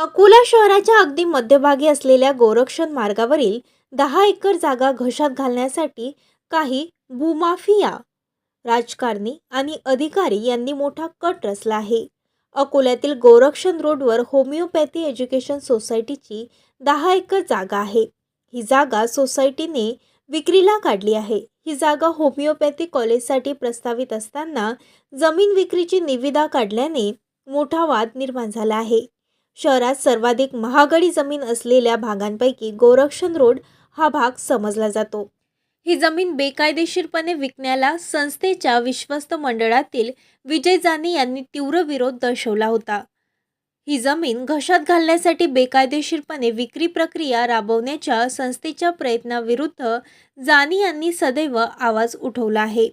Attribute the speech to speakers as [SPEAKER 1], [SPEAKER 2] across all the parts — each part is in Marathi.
[SPEAKER 1] अकोला शहराच्या अगदी मध्यभागी असलेल्या गोरक्षण मार्गावरील दहा एकर जागा घशात घालण्यासाठी काही भूमाफिया राजकारणी आणि अधिकारी यांनी मोठा कट रचला आहे. अकोल्यातील गोरक्षण रोडवर होमिओपॅथी एज्युकेशन सोसायटीची दहा एकर जागा आहे. ही जागा सोसायटीने विक्रीला काढली आहे. ही जागा होमिओपॅथी कॉलेजसाठी प्रस्तावित असताना जमीन विक्रीची निविदा काढल्याने मोठा वाद निर्माण झाला आहे. शहरात सर्वाधिक महागडी जमीन असलेल्या भागांपैकी गोरक्षण रोड हा भाग समजला जातो. ही जमीन बेकायदेशीरपणे विकण्याला संस्थेच्या विश्वस्त मंडळातील विजय जानी यांनी तीव्र विरोध दर्शवला होता. ही जमीन घशात घालण्यासाठी बेकायदेशीरपणे विक्री प्रक्रिया राबवण्याच्या संस्थेच्या प्रयत्नाविरुद्ध जानी यांनी सदैव आवाज उठवला आहे.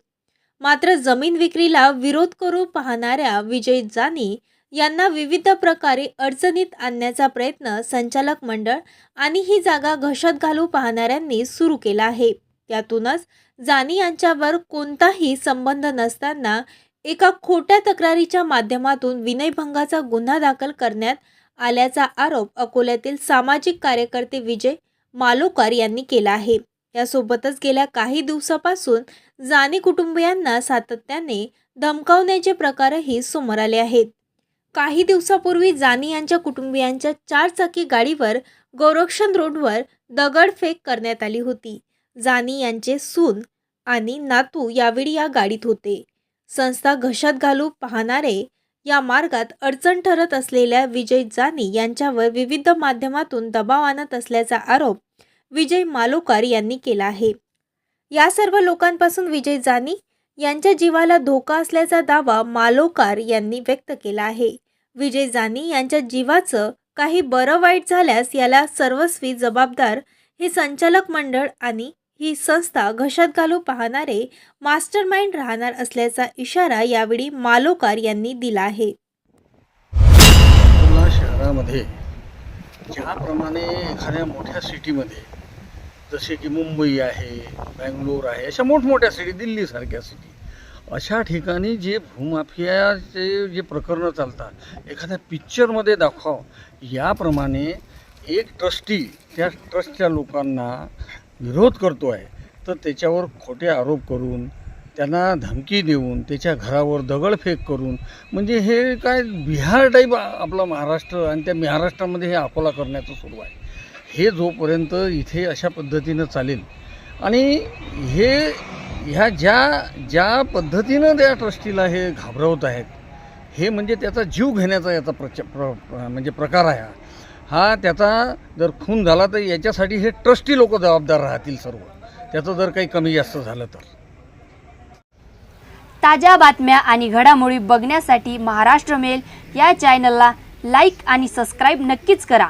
[SPEAKER 1] मात्र जमीन विक्रीला विरोध करू पाहणाऱ्या विजय जानी यांना विविध प्रकारे अडचणीत आणण्याचा प्रयत्न संचालक मंडळ आणि ही जागा घशात घालू पाहणाऱ्यांनी सुरू केला आहे. त्यातूनच जानी यांच्यावर कोणताही संबंध नसताना एका खोट्या तक्रारीच्या माध्यमातून विनयभंगाचा गुन्हा दाखल करण्यात आल्याचा आरोप अकोल्यातील सामाजिक कार्यकर्ते विजय मालोकर यांनी केला आहे. यासोबतच गेल्या काही दिवसापासून जानी कुटुंबियांना सातत्याने धमकावण्याचे प्रकारही समोर आले आहेत. काही दिवसापूर्वी जानी यांच्या कुटुंबियांच्या चारचाकी गाडीवर गोरक्षण रोडवर दगडफेक करण्यात आली होती. जानी यांचे सून आणि नातू यावेळी या गाडीत होते. संस्था घशात घालू पाहणारे या मार्गात अडचण ठरत असलेल्या विजय जानी यांच्यावर विविध माध्यमातून दबाव आणत असल्याचा आरोप विजय मालोकार यांनी केला आहे. या सर्व लोकांपासून विजय जानी यांच्या जीवाला धोका असल्याचा दावा मालोकार यांनी व्यक्त केला आहे. विजय जानी यांच्या जीवाचं काही बरं वाईट झाल्यास याला सर्वस्वी जबाबदार हे संचालक मंडळ आणि ही संस्था घशात घालू पाहणारे मास्टर माइंड राहणार असल्याचा इशारा यावेळी मालोकार यांनी दिला आहे.
[SPEAKER 2] शहरामध्ये ज्याप्रमाणे एखाद्या मोठ्या सिटीमध्ये जसे की मुंबई आहे बँगलोर आहे अशा मोठमोठ्या सिटी दिल्लीसारख्या सिटी अशा ठिकाणी जे भूमाफियाचे जे प्रकरणं चालतात एखाद्या पिक्चरमध्ये दाखव याप्रमाणे एक ट्रस्टी त्या ट्रस्टच्या लोकांना विरोध करतो आहे तर त्याच्यावर खोटे आरोप करून त्यांना धमकी देऊन त्याच्या घरावर दगडफेक करून म्हणजे हे काय बिहार टाईप आपलं महाराष्ट्र आणि त्या महाराष्ट्रामध्ये हे अकोला करण्याचं सुरू आहे. हे जोपर्यंत इथे अशा पद्धतीनं चालेल. आणि हे ह्या ज्या ज्या पद्धतीनं त्या ट्रस्टीला हे घाबरवत आहेत हे म्हणजे त्याचा जीव घेण्याचा याचा प्रच प्र म्हणजे प्रकार आहे हा. हा त्याचा जर खून झाला तर याच्यासाठी हे ट्रस्टी लोक जबाबदार राहतील सर्व. त्याचं जर काही कमी जास्त झालं तर.
[SPEAKER 3] ताज्या बातम्या आणि घडामोडी बघण्यासाठी महाराष्ट्र मेल या चॅनलला लाईक आणि सबस्क्राईब नक्कीच करा.